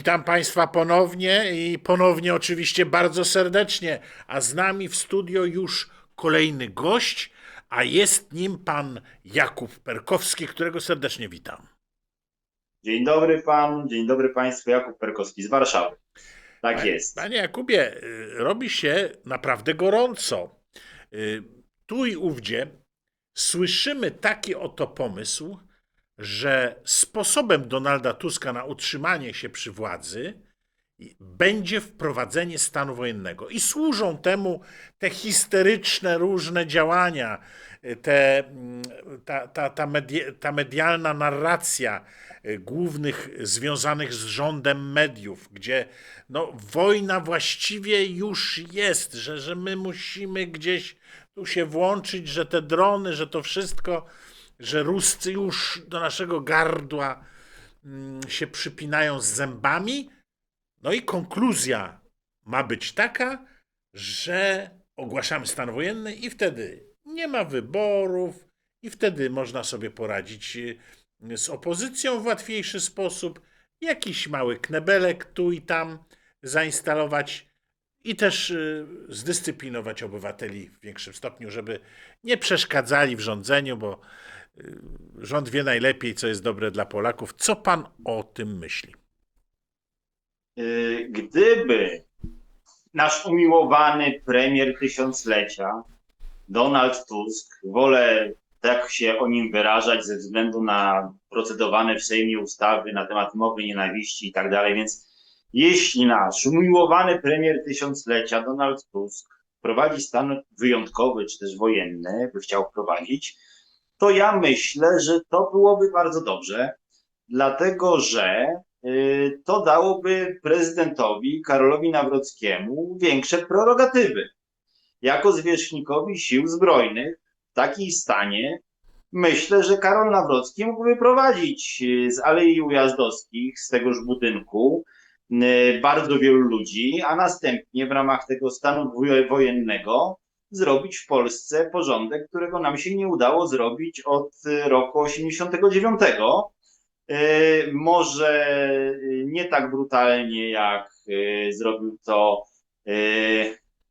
Witam Państwa ponownie i ponownie oczywiście bardzo serdecznie. A z nami w studio już kolejny gość, a jest nim pan Jakub Perkowski, którego serdecznie witam. Dzień dobry pan, dzień dobry państwu, Jakub Perkowski z Warszawy. Tak jest. Panie Jakubie, y, robi się naprawdę gorąco. Y, Tu i ówdzie słyszymy taki oto pomysł, że sposobem Donalda Tuska na utrzymanie się przy władzy będzie wprowadzenie stanu wojennego. I służą temu te histeryczne różne działania, y, te, mm, ta, ta, ta, media, ta medialna narracja y, głównych związanych z rządem mediów, gdzie no, wojna właściwie już jest, że, że my musimy gdzieś tu się włączyć, że te drony, że to wszystko, że Ruscy już do naszego gardła mm, się przypinają z zębami. No i konkluzja ma być taka, że ogłaszamy stan wojenny i wtedy nie ma wyborów, i wtedy można sobie poradzić y, z opozycją w łatwiejszy sposób, jakiś mały knebelek tu i tam zainstalować i też y, zdyscyplinować obywateli w większym stopniu, żeby nie przeszkadzali w rządzeniu, bo rząd wie najlepiej, co jest dobre dla Polaków. Co pan o tym myśli? Y, Gdyby nasz umiłowany premier tysiąclecia, Donald Tusk, wolę tak się o nim wyrażać ze względu na procedowane w Sejmie ustawy na temat mowy nienawiści i tak dalej, więc jeśli nasz umiłowany premier tysiąclecia, Donald Tusk, prowadzi stan wyjątkowy czy też wojenny, by chciał wprowadzić, to ja myślę, że to byłoby bardzo dobrze, dlatego że y, to dałoby prezydentowi Karolowi Nawrockiemu większe prerogatywy. Jako zwierzchnikowi sił zbrojnych w takiej stanie myślę, że Karol Nawrocki mógłby prowadzić y, z Alei Ujazdowskich, z tegoż budynku, y, bardzo wielu ludzi, a następnie w ramach tego stanu woje- wojennego zrobić w Polsce porządek, którego nam się nie udało zrobić od y, roku 89. Y, Może y, nie tak brutalnie, jak zrobił to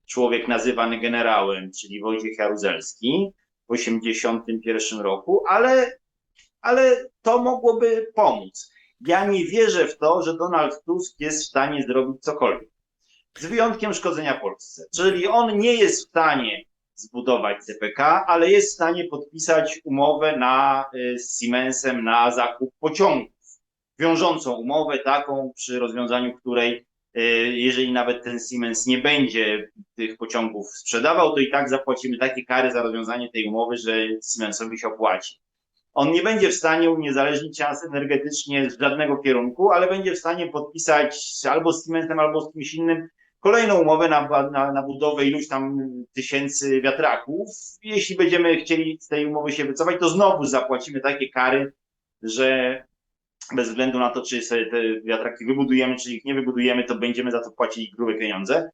człowiek nazywany generałem, czyli Wojciech Jaruzelski w 81 roku, ale, ale to mogłoby pomóc. Ja nie wierzę w to, że Donald Tusk jest w stanie zrobić cokolwiek. Z wyjątkiem szkodzenia Polsce. Czyli on nie jest w stanie zbudować CPK, ale jest w stanie podpisać umowę na, y, z Siemensem na zakup pociągów. Wiążącą umowę taką, przy rozwiązaniu której, y, jeżeli nawet ten Siemens nie będzie tych pociągów sprzedawał, to i tak zapłacimy takie kary za rozwiązanie tej umowy, że Siemensowi się opłaci. On nie będzie w stanie uniezależnić nas energetycznie z żadnego kierunku, ale będzie w stanie podpisać albo z Siemensem, albo z kimś innym kolejną umowę na, na, na budowę iluś tam tysięcy wiatraków. Jeśli będziemy chcieli z tej umowy się wycofać, to znowu zapłacimy takie kary, że bez względu na to, czy sobie te wiatraki wybudujemy, czy ich nie wybudujemy, to będziemy za to płacili grube pieniądze.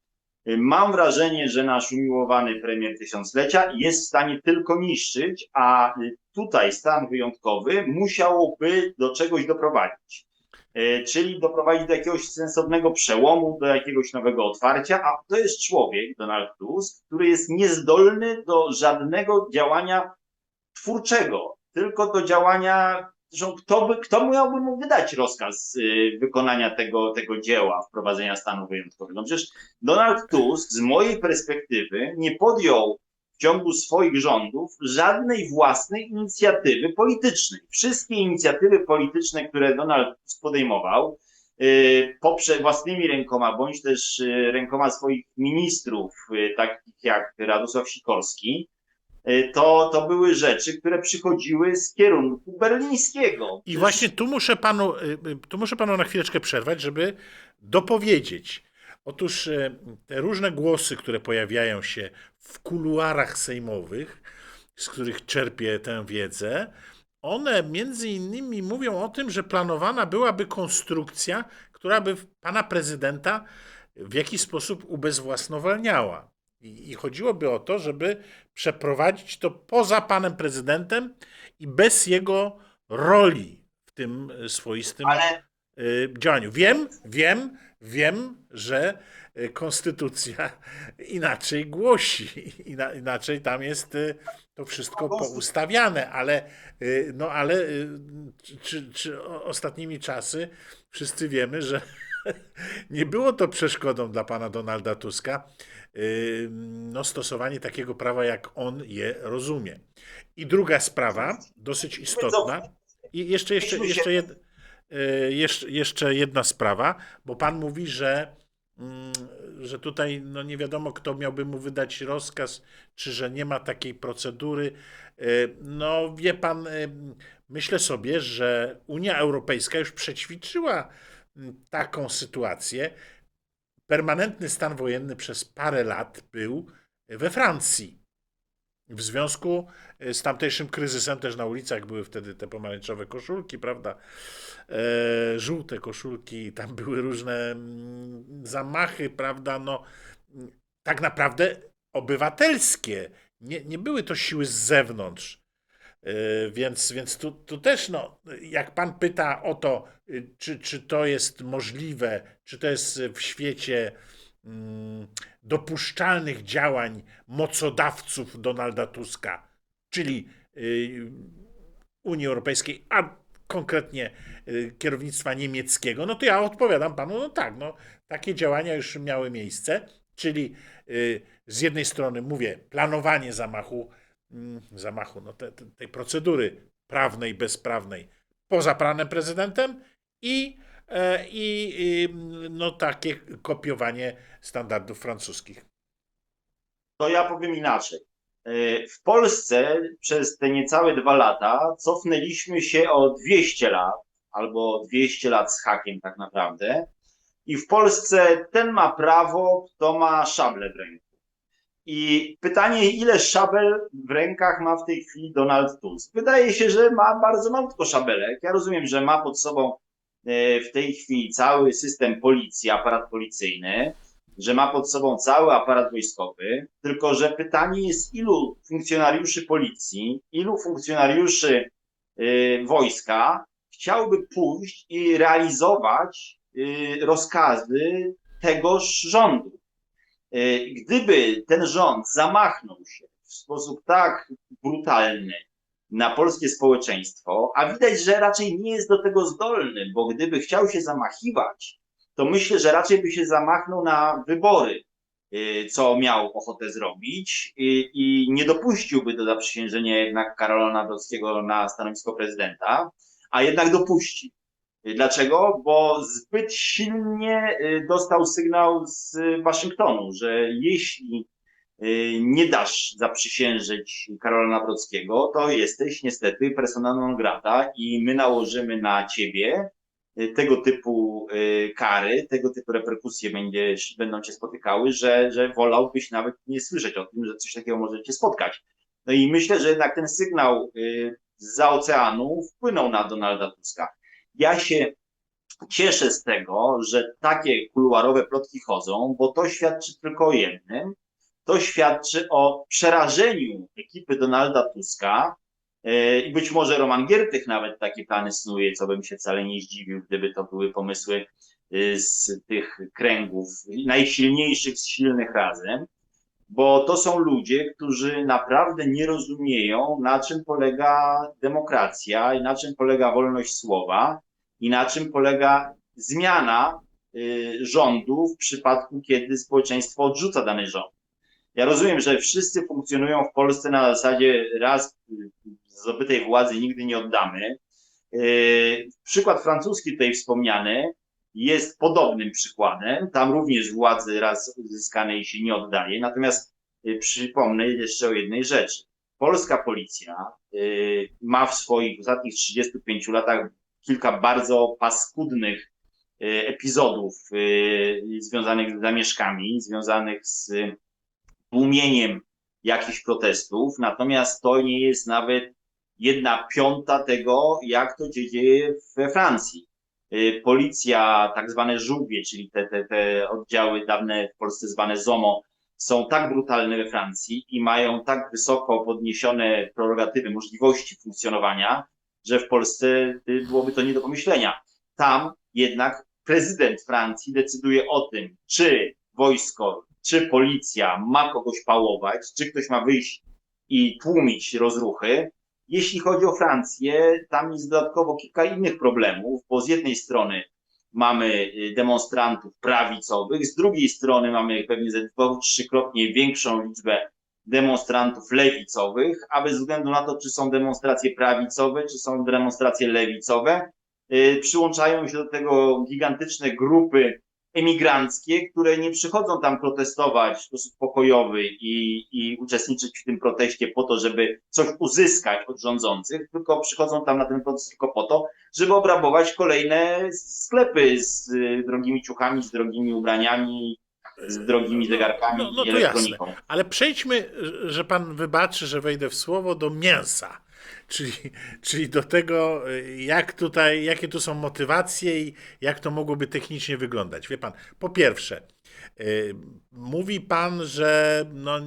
Mam wrażenie, że nasz umiłowany premier tysiąclecia jest w stanie tylko niszczyć, a tutaj stan wyjątkowy musiałoby do czegoś doprowadzić. E, Czyli doprowadzić do jakiegoś sensownego przełomu, do jakiegoś nowego otwarcia, a to jest człowiek, Donald Tusk, który jest niezdolny do żadnego działania twórczego, tylko do działania, zresztą kto, by, kto miałby mu wydać rozkaz y, wykonania tego, tego dzieła, wprowadzenia stanu wyjątkowego? No przecież Donald Tusk z mojej perspektywy nie podjął w ciągu swoich rządów żadnej własnej inicjatywy politycznej. Wszystkie inicjatywy polityczne, które Donald podejmował, y, poprzez własnymi rękoma, bądź też y, rękoma swoich ministrów, y, takich jak Radosław Sikorski, to, to były rzeczy, które przychodziły z kierunku berlińskiego. I właśnie tu muszę panu, tu muszę panu na chwileczkę przerwać, żeby dopowiedzieć. Otóż y, te różne głosy, które pojawiają się w kuluarach sejmowych, z których czerpię tę wiedzę, one między innymi mówią o tym, że planowana byłaby konstrukcja, która by pana prezydenta w jakiś sposób ubezwłasnowalniała. I, chodziłoby o to, żeby przeprowadzić to poza panem prezydentem i bez jego roli w tym y, swoistym Ale y, działaniu. Wiem, wiem, wiem, że y, konstytucja inaczej głosi, Ina, inaczej tam jest y, to wszystko poustawiane, ale, y, no, ale czy, czy, ostatnimi czasy wszyscy wiemy, że nie było to przeszkodą dla pana Donalda Tuska no, stosowanie takiego prawa, jak on je rozumie. I druga sprawa, dosyć istotna, i jeszcze, jeszcze, jeszcze, jed, jeszcze, jeszcze jedna sprawa, bo pan mówi, że, mm, że tutaj no nie wiadomo, kto miałby mu wydać rozkaz, czy że nie ma takiej procedury. Y, No wie pan, y, myślę sobie, że Unia Europejska już przećwiczyła mm, taką sytuację. Permanentny stan wojenny przez parę lat był we Francji. W związku e, z tamtejszym kryzysem też na ulicach były wtedy te pomarańczowe koszulki, prawda? E, żółte koszulki, tam były różne mm, zamachy, prawda? No, mm, tak naprawdę obywatelskie. Nie, nie były to siły z zewnątrz. E, Więc, więc tu, tu też, no, jak pan pyta o to, y, czy, czy to jest możliwe, czy to jest w świecie mm, dopuszczalnych działań mocodawców Donalda Tuska, czyli y, Unii Europejskiej, a konkretnie y, kierownictwa niemieckiego, no to ja odpowiadam panu, no tak, no, takie działania już miały miejsce, czyli y, z jednej strony mówię, planowanie zamachu, mm, zamachu, no te, te, tej procedury prawnej, bezprawnej poza panem prezydentem i, i, i no, takie kopiowanie standardów francuskich. To ja powiem inaczej. E, W Polsce przez te niecałe dwa lata cofnęliśmy się o 200 lat, albo 200 lat z hakiem tak naprawdę. I w Polsce ten ma prawo, kto ma szablę w ręku. I pytanie, ile szabel w rękach ma w tej chwili Donald Tusk? Wydaje się, że ma bardzo malutko szabelek. Ja rozumiem, że ma pod sobą e, w tej chwili cały system policji, aparat policyjny, że ma pod sobą cały aparat wojskowy, tylko że pytanie jest, ilu funkcjonariuszy policji, ilu funkcjonariuszy y, wojska chciałby pójść i realizować y, rozkazy tegoż rządu. Y, Gdyby ten rząd zamachnął się w sposób tak brutalny na polskie społeczeństwo, a widać, że raczej nie jest do tego zdolny, bo gdyby chciał się zamachiwać, to myślę, że raczej by się zamachnął na wybory, y, co miał ochotę zrobić i, i nie dopuściłby do zaprzysiężenia jednak Karola Nawrockiego na stanowisko prezydenta, a jednak dopuści. Y, Dlaczego? Bo zbyt silnie y, dostał sygnał z Waszyngtonu, że jeśli y, nie dasz zaprzysiężyć Karola Nawrockiego, to jesteś niestety persona non grata i my nałożymy na ciebie y, tego typu y, kary, tego typu reperkusje będziesz, będą cię spotykały, że, że wolałbyś nawet nie słyszeć o tym, że coś takiego może cię spotkać. No i myślę, że jednak ten sygnał y, za oceanu wpłynął na Donalda Tuska. Ja się cieszę z tego, że takie kuluarowe plotki chodzą, bo to świadczy tylko o jednym. To świadczy o przerażeniu ekipy Donalda Tuska, E, I być może Roman Giertych nawet takie plany snuje, co bym się wcale nie zdziwił, gdyby to były pomysły y, z tych kręgów najsilniejszych z silnych razem, bo to są ludzie, którzy naprawdę nie rozumieją, na czym polega demokracja i na czym polega wolność słowa i na czym polega zmiana y, rządu w przypadku, kiedy społeczeństwo odrzuca dany rząd. Ja rozumiem, że wszyscy funkcjonują w Polsce na zasadzie raz y, zdobytej władzy nigdy nie oddamy. Yy, Przykład francuski tutaj wspomniany jest podobnym przykładem. Tam również władzy raz uzyskanej się nie oddaje. Natomiast yy, przypomnę jeszcze o jednej rzeczy. Polska policja yy, ma w swoich ostatnich 35 latach kilka bardzo paskudnych epizodów związanych z zamieszkami, związanych z tłumieniem jakichś protestów, natomiast to nie jest nawet jedna piąta tego, jak to się dzieje we Francji. Y, Policja, tak zwane żółwie, czyli te, te, te oddziały dawne w Polsce zwane ZOMO, są tak brutalne we Francji i mają tak wysoko podniesione prerogatywy, możliwości funkcjonowania, że w Polsce y, byłoby to nie do pomyślenia. Tam jednak prezydent Francji decyduje o tym, czy wojsko, czy policja ma kogoś pałować, czy ktoś ma wyjść i tłumić rozruchy. Jeśli chodzi o Francję, tam jest dodatkowo kilka innych problemów, bo z jednej strony mamy y, demonstrantów prawicowych, z drugiej strony mamy pewnie ze trzykrotnie większą liczbę demonstrantów lewicowych, a bez względu na to, czy są demonstracje prawicowe, czy są demonstracje lewicowe, y, przyłączają się do tego gigantyczne grupy emigranckie, które nie przychodzą tam protestować w sposób pokojowy i, i uczestniczyć w tym proteście po to, żeby coś uzyskać od rządzących, tylko przychodzą tam na ten protest tylko po to, żeby obrabować kolejne sklepy z y, drogimi ciuchami, z drogimi ubraniami, z drogimi zegarkami No- no i to elektroniką. Ale przejdźmy, że pan wybaczy, że wejdę w słowo, do mięsa. Czyli, czyli do tego, jak tutaj, jakie tu są motywacje i jak to mogłoby technicznie wyglądać. Wie pan, po pierwsze, y, mówi pan, że no,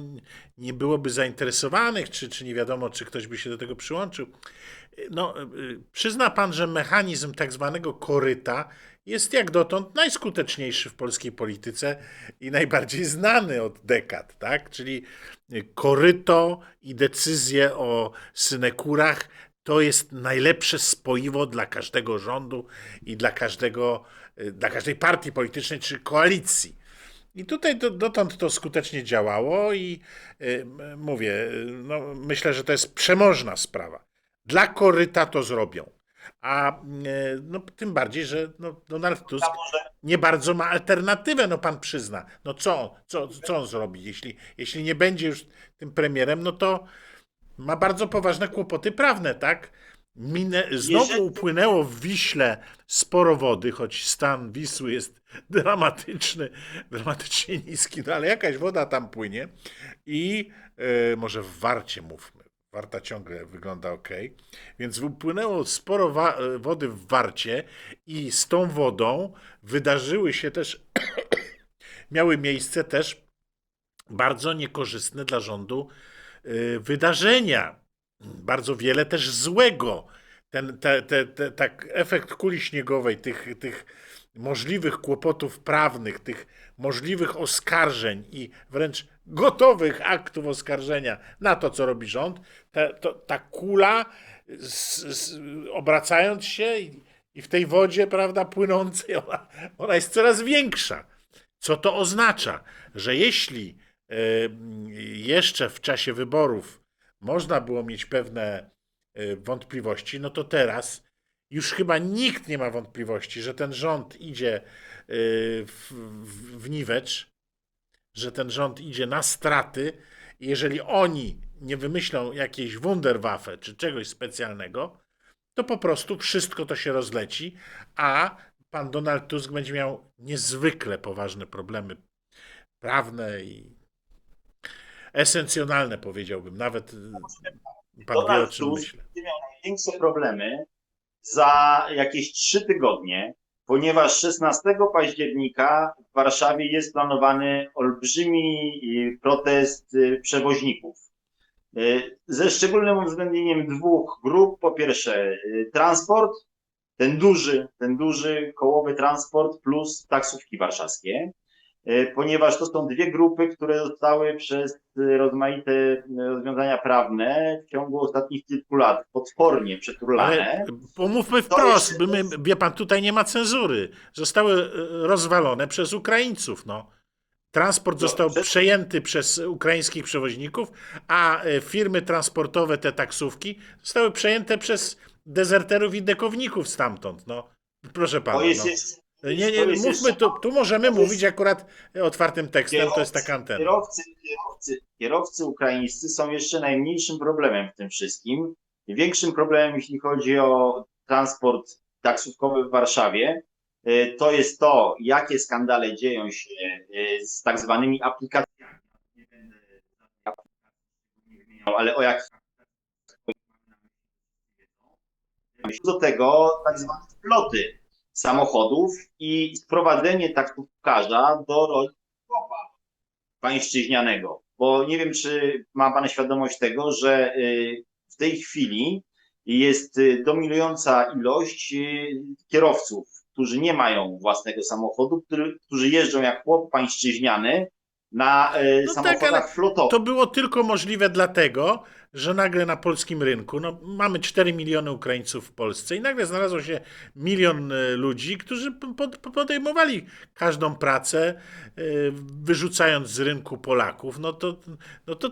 nie byłoby zainteresowanych, czy, czy nie wiadomo, czy ktoś by się do tego przyłączył. Y, No, y, przyzna pan, że mechanizm tak zwanego koryta jest jak dotąd najskuteczniejszy w polskiej polityce i najbardziej znany od dekad, tak? Czyli koryto i decyzje o synekurach to jest najlepsze spoiwo dla każdego rządu i dla każdego, dla każdej partii politycznej czy koalicji. I tutaj do, dotąd to skutecznie działało i y, mówię, y, no, myślę, że to jest przemożna sprawa. Dla koryta to zrobią. A y, no, tym bardziej, że no, Donald Tusk nie bardzo ma alternatywę, no pan przyzna. No co, co, co on zrobi? Jeśli, jeśli nie będzie już tym premierem, no to ma bardzo poważne kłopoty prawne, tak? Minę, znowu upłynęło w Wiśle sporo wody, choć stan Wisły jest dramatyczny, dramatycznie niski, no ale jakaś woda tam płynie i e, może w Warcie mówmy. Warta ciągle wygląda ok. Więc upłynęło sporo wody w Warcie i z tą wodą wydarzyły się też, miały miejsce też bardzo niekorzystne dla rządu y, wydarzenia. Bardzo wiele też złego. Ten te, te, te, tak efekt kuli śniegowej, tych, tych możliwych kłopotów prawnych, tych możliwych oskarżeń i wręcz gotowych aktów oskarżenia na to, co robi rząd, ta, to, ta kula z, z, obracając się i, i w tej wodzie, prawda, płynącej, ona, ona jest coraz większa. Co to oznacza? Że jeśli e, jeszcze w czasie wyborów można było mieć pewne e, wątpliwości, no to teraz już chyba nikt nie ma wątpliwości, że ten rząd idzie w, w, w niwecz, że ten rząd idzie na straty. Jeżeli oni nie wymyślą jakiejś Wunderwaffe czy czegoś specjalnego, to po prostu wszystko to się rozleci, a pan Donald Tusk będzie miał niezwykle poważne problemy prawne i esencjonalne, powiedziałbym. Nawet y, pan wie, o Donald czym Tusk myślę. miał największe problemy za jakieś trzy tygodnie, ponieważ 16 października w Warszawie jest planowany olbrzymi y, protest y, przewoźników. Y, Ze szczególnym uwzględnieniem dwóch grup. Po pierwsze, transport, ten duży, ten duży kołowy transport plus taksówki warszawskie, ponieważ to są dwie grupy, które zostały przez y, rozmaite y, rozwiązania prawne w ciągu ostatnich kilku lat potwornie przeturlane. Pomówmy wprost, by my, wie pan, tutaj nie ma cenzury. Zostały rozwalone przez Ukraińców, no. Transport No, został przez- przejęty przez ukraińskich przewoźników, a firmy transportowe, te taksówki, zostały przejęte przez dezerterów i dekowników stamtąd, no. Proszę pana, To jest no. jeszcze, Nie, nie, mówmy tu, tu możemy jest- mówić akurat otwartym tekstem, to jest taka antena. Kierowcy, kierowcy, kierowcy ukraińscy są jeszcze najmniejszym problemem w tym wszystkim. Większym problemem, jeśli chodzi o transport taksówkowy w Warszawie, y, to jest to, jakie skandale dzieją się y, z tak zwanymi aplikacjami. Nie będę wymieniał, ale o jakich do tego tak zwane floty samochodów i sprowadzenie taksówkarza do roli chłopa pańszczyźnianego. Bo nie wiem, czy ma Pan świadomość tego, że y, w tej chwili jest y, dominująca ilość y, kierowców, którzy nie mają własnego samochodu, którzy jeżdżą jak chłop pańszczyźniany na No tak, samochodach ale flotowych. To było tylko możliwe dlatego, że nagle na polskim rynku, no, mamy 4 miliony Ukraińców w Polsce i nagle znalazło się milion e, ludzi, którzy pod, podejmowali każdą pracę, e, wyrzucając z rynku Polaków. No to, no to,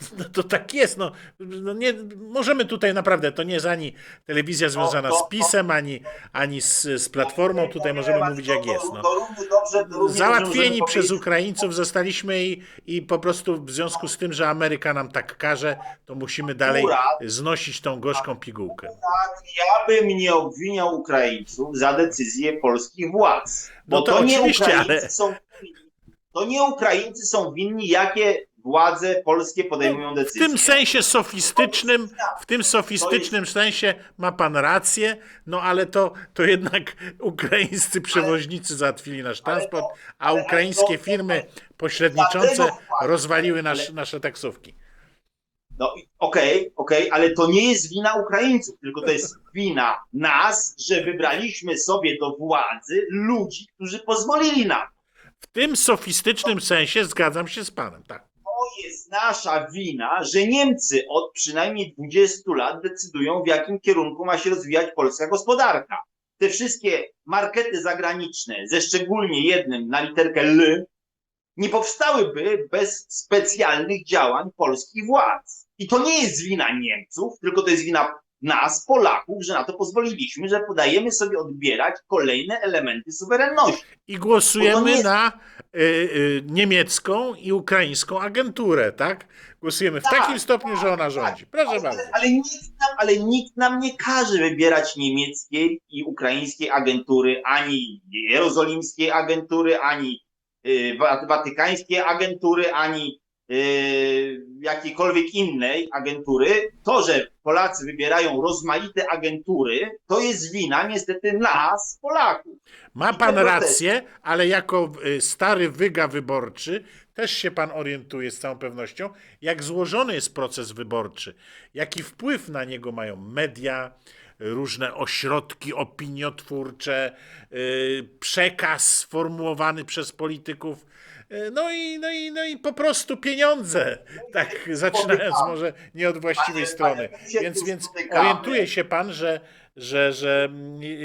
no to tak jest. No, no nie, możemy tutaj naprawdę, to nie jest ani telewizja związana to- z PiSem, ani, ani z, z Platformą, tutaj możemy mówić jak jest. No. Załatwieni przez Ukraińców zostaliśmy i, i po prostu w związku z tym, że Ameryka nam tak każe, to musimy dalej znosić tą gorzką pigułkę. powiedzieć, Ja bym nie obwiniał Ukraińców za decyzje polskich władz. Bo No to to, nie oczywiście, Ukraińcy ale- są to nie Ukraińcy są winni, jakie władze polskie podejmują W decyzje. tym sensie sofistycznym, w tym sofistycznym sensie ma pan rację, no ale to, to jednak ukraińscy przewoźnicy załatwili nasz transport, a ukraińskie firmy pośredniczące rozwaliły nasz, nasze taksówki. No okej, okej, ale to nie jest wina Ukraińców, tylko to jest wina nas, że wybraliśmy sobie do władzy ludzi, którzy pozwolili nam. W tym sofistycznym sensie zgadzam się z panem, tak. To jest nasza wina, że Niemcy od przynajmniej 20 lat decydują, w jakim kierunku ma się rozwijać polska gospodarka. Te wszystkie markety zagraniczne, ze szczególnie jednym na literkę L, nie powstałyby bez specjalnych działań polskich władz. I to nie jest wina Niemców, tylko to jest wina nas, Polaków, że na to pozwoliliśmy, że podajemy sobie odbierać kolejne elementy suwerenności. I głosujemy jest- na y, y, niemiecką i ukraińską agenturę, tak? Głosujemy w Tak, takim stopniu, że ona rządzi. Proszę ale, bardzo. ale, nikt nam, ale nikt nam nie każe wybierać niemieckiej i ukraińskiej agentury, ani jerozolimskiej agentury, ani y, wa- watykańskiej agentury, ani y, jakiejkolwiek innej agentury. To, że Polacy wybierają rozmaite agentury, to jest wina niestety nas, Polaków. Ma pan rację, ale jako y, stary wyga wyborczy też się pan orientuje z całą pewnością, jak złożony jest proces wyborczy, jaki wpływ na niego mają media, różne ośrodki opiniotwórcze, y, przekaz sformułowany przez polityków. y, No i, no, i, no i po prostu pieniądze, tak zaczynając może nie od właściwej strony. Więc, więc orientuje się pan, że, że, że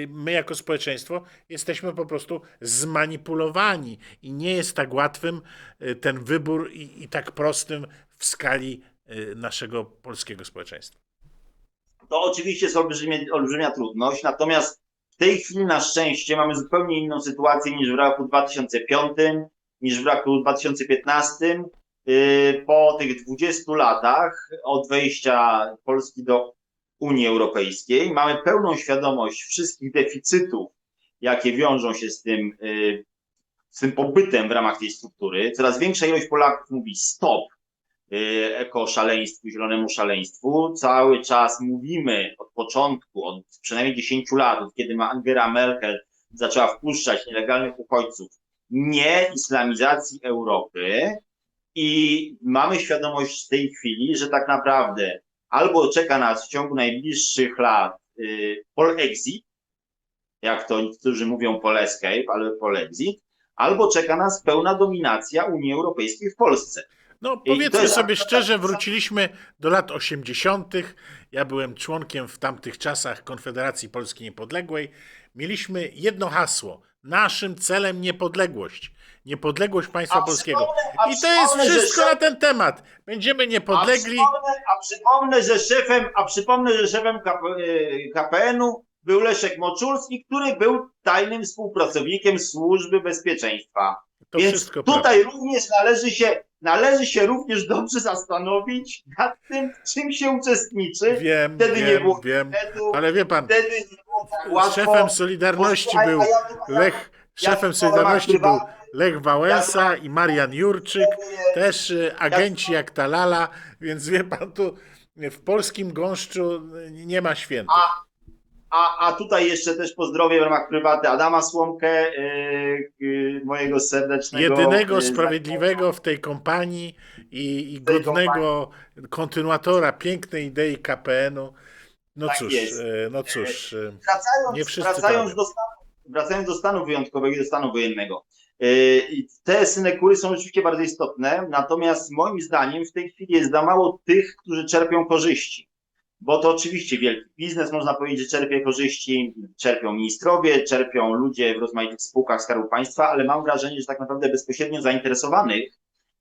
my jako społeczeństwo jesteśmy po prostu zmanipulowani i nie jest tak łatwym y, ten wybór i, i tak prostym w skali naszego polskiego społeczeństwa. To oczywiście jest olbrzymia, olbrzymia trudność, natomiast w tej chwili na szczęście mamy zupełnie inną sytuację niż w roku 2005, niż w roku 2015. Yy, Po tych 20 latach od wejścia Polski do Unii Europejskiej mamy pełną świadomość wszystkich deficytów, jakie wiążą się z tym, yy, z tym pobytem w ramach tej struktury. Coraz większa ilość Polaków mówi stop y, ekoszaleństwu, zielonemu szaleństwu. Cały czas mówimy od początku, od przynajmniej 10 lat, od kiedy Angela Merkel zaczęła wpuszczać nielegalnych uchodźców, nie islamizacji Europy i mamy świadomość w tej chwili, że tak naprawdę albo czeka nas w ciągu najbliższych lat y, polexit, jak to niektórzy mówią polescape, ale polexit, albo czeka nas pełna dominacja Unii Europejskiej w Polsce. No, powiedzmy jest- sobie szczerze, wróciliśmy do lat 80. Ja byłem członkiem w tamtych czasach Konfederacji Polskiej Niepodległej. Mieliśmy jedno hasło: naszym celem niepodległość. Niepodległość państwa A polskiego. przypomnę- a I to jest wszystko szef- na ten temat. Będziemy A niepodlegli. przypomnę, a przypomnę, że szefem, a przypomnę, że szefem KP, y, KPN-u był Leszek Moczulski, który był tajnym współpracownikiem Służby Bezpieczeństwa. To Więc wszystko prawda. tutaj również należy się, należy się również dobrze zastanowić nad tym, w czym się uczestniczy. Wiem, Wtedy nie wiem, było wiem. Ale wie pan, wtedy nie było tak łatwo. szefem Solidarności był ja Lech, szefem Solidarności był Lech Wałęsa i Marian Jurczyk. też y, agenci jak ta lala, więc wie pan, tu w polskim gąszczu nie ma świętych. A, a tutaj jeszcze też pozdrowię w ramach prywaty Adama Słomkę, yy, yy, mojego serdecznego. Jedynego yy, sprawiedliwego w tej kompanii i, i tej godnego kontynuatora pięknej idei KPN-u. No Tak cóż, y, no cóż. y, Wracając, Nie wszyscy wracając, do Stanów, wracając do stanu wyjątkowego i do stanu wojennego. Te synekury są rzeczywiście bardzo istotne, natomiast moim zdaniem w tej chwili jest za mało tych, którzy czerpią korzyści. Bo to oczywiście wielki biznes, można powiedzieć, że czerpie korzyści, czerpią ministrowie, czerpią ludzie w rozmaitych spółkach Skarbu Państwa, ale mam wrażenie, że tak naprawdę bezpośrednio zainteresowanych,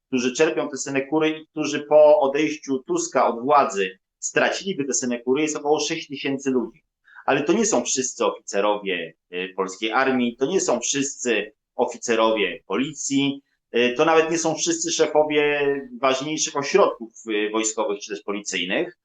którzy czerpią te synekury i którzy po odejściu Tuska od władzy straciliby te synekury, jest około 6 tysięcy ludzi. Ale to nie są wszyscy oficerowie y, polskiej armii, to nie są wszyscy oficerowie policji, y, to nawet nie są wszyscy szefowie ważniejszych ośrodków y, wojskowych czy też policyjnych.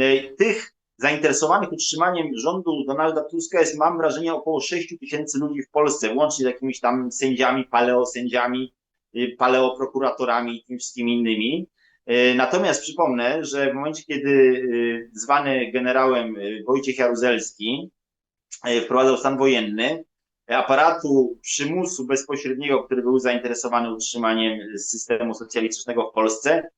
Y, Tych zainteresowanych utrzymaniem rządu Donalda Tuska jest, mam wrażenie, około 6 tysięcy ludzi w Polsce, łącznie z jakimiś tam sędziami, paleosędziami, y, paleoprokuratorami i tym wszystkimi innymi. Y, Natomiast przypomnę, że w momencie, kiedy y, zwany generałem y, Wojciech Jaruzelski y, wprowadzał stan wojenny, aparatu przymusu bezpośredniego, który był zainteresowany utrzymaniem systemu socjalistycznego w Polsce,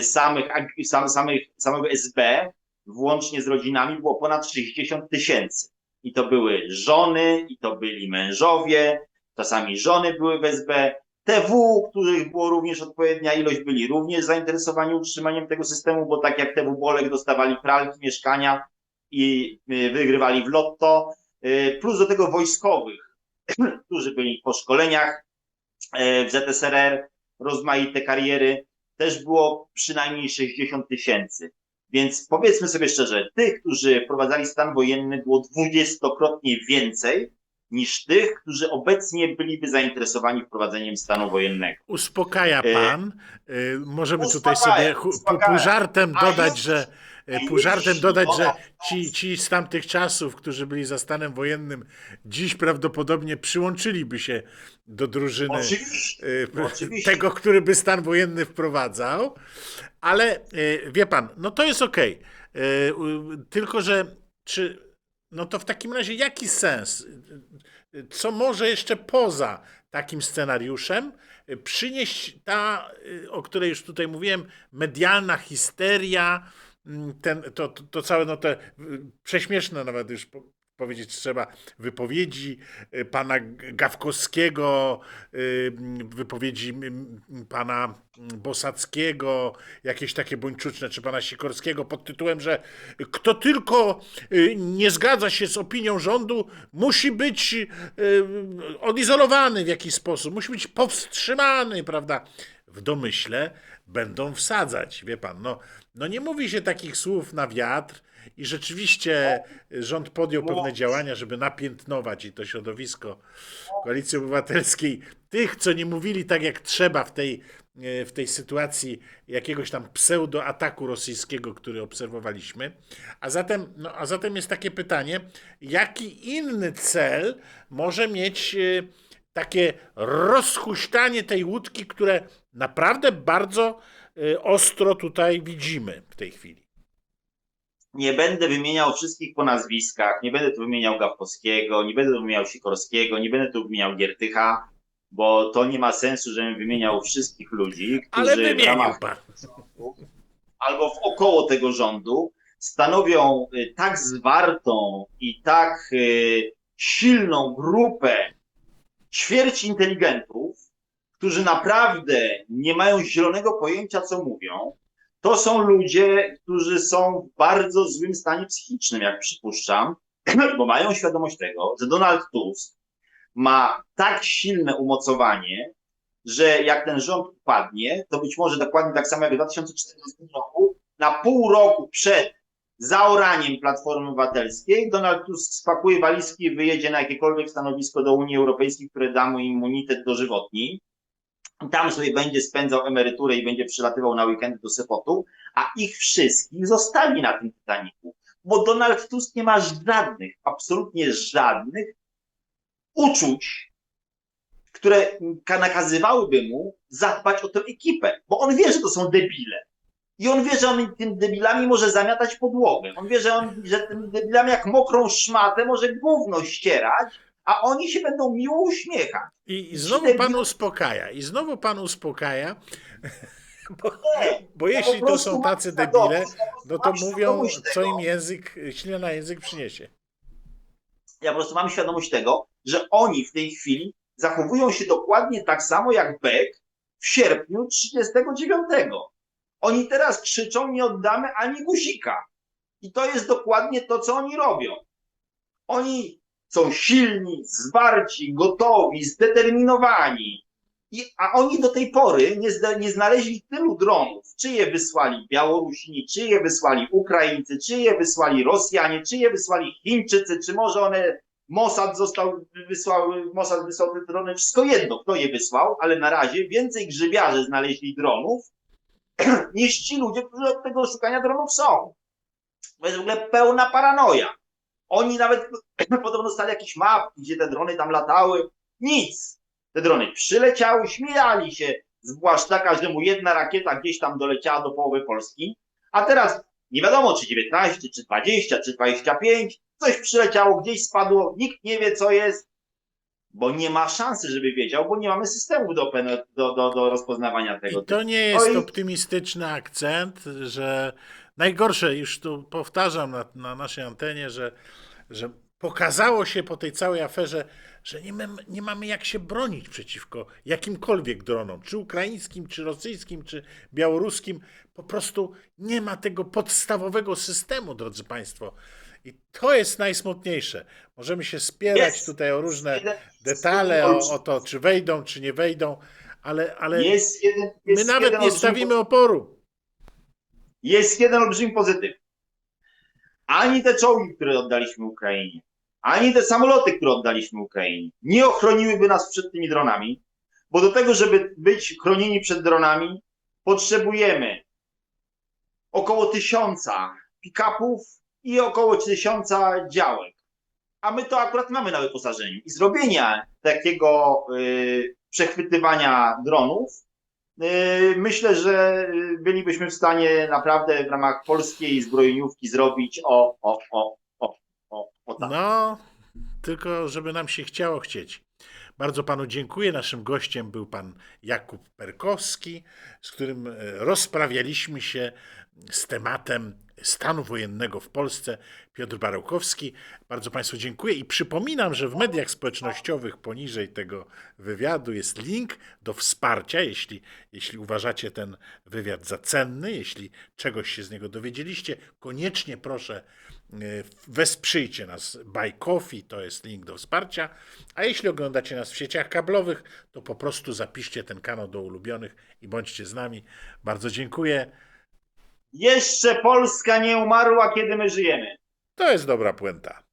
samych, ag- sam, samych, samego SB, włącznie z rodzinami, było ponad 60 tysięcy. I to były żony, i to byli mężowie, czasami żony były w SB, TW, których było również odpowiednia ilość, byli również zainteresowani utrzymaniem tego systemu, bo tak jak TW Bolek dostawali pralki, mieszkania i y, wygrywali w lotto, y, plus do tego wojskowych, którzy byli po szkoleniach w ZSRR, rozmaite kariery, też było przynajmniej 60 tysięcy. Więc powiedzmy sobie szczerze, tych, którzy wprowadzali stan wojenny było dwudziestokrotnie więcej niż tych, którzy obecnie byliby zainteresowani wprowadzeniem stanu wojennego. Uspokaja E, pan. Y, Możemy tutaj uspokaja, sobie hu- pół, żartem dodać, że pół już żartem dodać, że ci, ci z tamtych czasów, którzy byli za stanem wojennym, dziś prawdopodobnie przyłączyliby się do drużyny Oczywiście. y, oczywiście. tego, który by stan wojenny wprowadzał. Ale y, wie pan, no to jest okej. Y, u- Tylko, że czy no to w takim razie jaki sens? Co może jeszcze poza takim scenariuszem przynieść ta, o której już tutaj mówiłem, medialna histeria, ten, to, to, to całe, no te prześmieszne nawet już po- powiedzieć trzeba, wypowiedzi y, pana Gawkowskiego, y, mm, wypowiedzi mm, pana mm, Bosackiego, jakieś takie buńczuczne, czy pana Sikorskiego pod tytułem, że kto tylko y, nie zgadza się z opinią rządu, musi być odizolowany w jakiś sposób, musi być powstrzymany, prawda? W domyśle będą wsadzać, wie pan, no, no nie mówi się takich słów na wiatr i rzeczywiście rząd podjął pewne działania, żeby napiętnować i to środowisko Koalicji Obywatelskiej, tych, co nie mówili tak jak trzeba w tej, e, w tej sytuacji jakiegoś tam pseudoataku rosyjskiego, który obserwowaliśmy. A zatem, no, a zatem jest takie pytanie, jaki inny cel może mieć e, takie rozhuśtanie tej łódki, które naprawdę bardzo e, ostro tutaj widzimy w tej chwili. Nie będę wymieniał wszystkich po nazwiskach, nie będę tu wymieniał Gawkowskiego, nie będę tu wymieniał Sikorskiego, nie będę tu wymieniał Giertycha, bo to nie ma sensu, żebym wymieniał wszystkich ludzi, którzy w ramach pan. albo w około tego rządu stanowią y, tak zwartą i tak y, silną grupę ćwierć inteligentów, którzy naprawdę nie mają zielonego pojęcia, co mówią. To są ludzie, którzy są w bardzo złym stanie psychicznym, jak przypuszczam, bo mają świadomość tego, że Donald Tusk ma tak silne umocowanie, że jak ten rząd upadnie, to być może dokładnie tak samo jak w 2014 roku, na pół roku przed zaoraniem Platformy Obywatelskiej, Donald Tusk spakuje walizki i wyjedzie na jakiekolwiek stanowisko do Unii Europejskiej, które da mu immunitet dożywotni. Tam sobie będzie spędzał emeryturę i będzie przylatywał na weekendy do Sepotu, a ich wszystkich zostawi na tym Titaniku. Bo Donald Tusk nie ma żadnych, absolutnie żadnych uczuć, które nakazywałyby mu zadbać o tę ekipę, bo on wie, że to są debile. I on wie, że on tym debilami może zamiatać podłogę. On wie, że on, że tym debilami jak mokrą szmatę może gówno ścierać, a oni się będą miło uśmiechać. I, I znowu Ci pan debil- uspokaja. I znowu pan uspokaja, bo, Nie, bo jeśli to są tacy debile, no to mówią, co im język, ślina na język przyniesie. Ja po prostu mam świadomość tego, że oni w tej chwili zachowują się dokładnie tak samo jak Beck w sierpniu 39. Oni teraz krzyczą, nie oddamy ani guzika. I to jest dokładnie to, co oni robią. Oni są silni, zwarci, gotowi, zdeterminowani. I, a oni do tej pory nie, zda, nie znaleźli tylu dronów, czy je wysłali Białorusini, czy je wysłali Ukraińcy, czy je wysłali Rosjanie, czy je wysłali Chińczycy, czy może one Mossad został, wysłał, Mossad wysłał te drony, wszystko jedno, kto je wysłał, ale na razie więcej grzybiarze znaleźli dronów, niż ci ludzie, którzy od tego szukania dronów są. To jest w ogóle pełna paranoja. Oni nawet podobno stali jakieś mapki, gdzie te drony tam latały. Nic. Te drony przyleciały, śmiali się z Błaszczaka, że mu jedna rakieta gdzieś tam doleciała do połowy Polski. A teraz nie wiadomo, czy 19, czy 20, czy 25. Coś przyleciało, gdzieś spadło, nikt nie wie, co jest, bo nie ma szansy, żeby wiedział, bo nie mamy systemu do, do, do, do rozpoznawania tego. I to nie jest Oj. optymistyczny akcent, że najgorsze, już tu powtarzam na, na naszej antenie, że, że pokazało się po tej całej aferze, że nie, mamy- nie mamy jak się bronić przeciwko jakimkolwiek dronom, czy ukraińskim, czy rosyjskim, czy białoruskim. Po prostu nie ma tego podstawowego systemu, drodzy Państwo. I to jest najsmutniejsze. Możemy się spierać Jest. tutaj o różne detale, o, o to, czy wejdą, czy nie wejdą, ale, ale Jest jeden, my nawet nie stawimy oporu. jest jeden olbrzymi pozytyw. Ani te czołgi, które oddaliśmy Ukrainie, ani te samoloty, które oddaliśmy Ukrainie, nie ochroniłyby nas przed tymi dronami, bo do tego, żeby być chronieni przed dronami, potrzebujemy około tysiąca pick-upów i około tysiąca działek. A my to akurat mamy na wyposażeniu. I zrobienia takiego y, przechwytywania dronów Yy, Myślę, że yy, bylibyśmy w stanie naprawdę w ramach polskiej zbrojeniówki zrobić o, o, o, o, o, o tak. No, tylko żeby nam się chciało chcieć. Bardzo panu dziękuję. Naszym gościem był pan Jakub Perkowski, z którym e, rozprawialiśmy się z tematem stanu wojennego w Polsce. Piotr Barełkowski. Bardzo państwu dziękuję i przypominam, że w mediach społecznościowych poniżej tego wywiadu jest link do wsparcia, jeśli, jeśli uważacie ten wywiad za cenny, jeśli czegoś się z niego dowiedzieliście, koniecznie proszę e, wesprzyjcie nas Buy Coffee, to jest link do wsparcia, a jeśli oglądacie nas w sieciach kablowych, to po prostu zapiszcie ten kanał do ulubionych i bądźcie z nami. Bardzo dziękuję. Jeszcze Polska nie umarła, kiedy my żyjemy. To jest dobra puenta.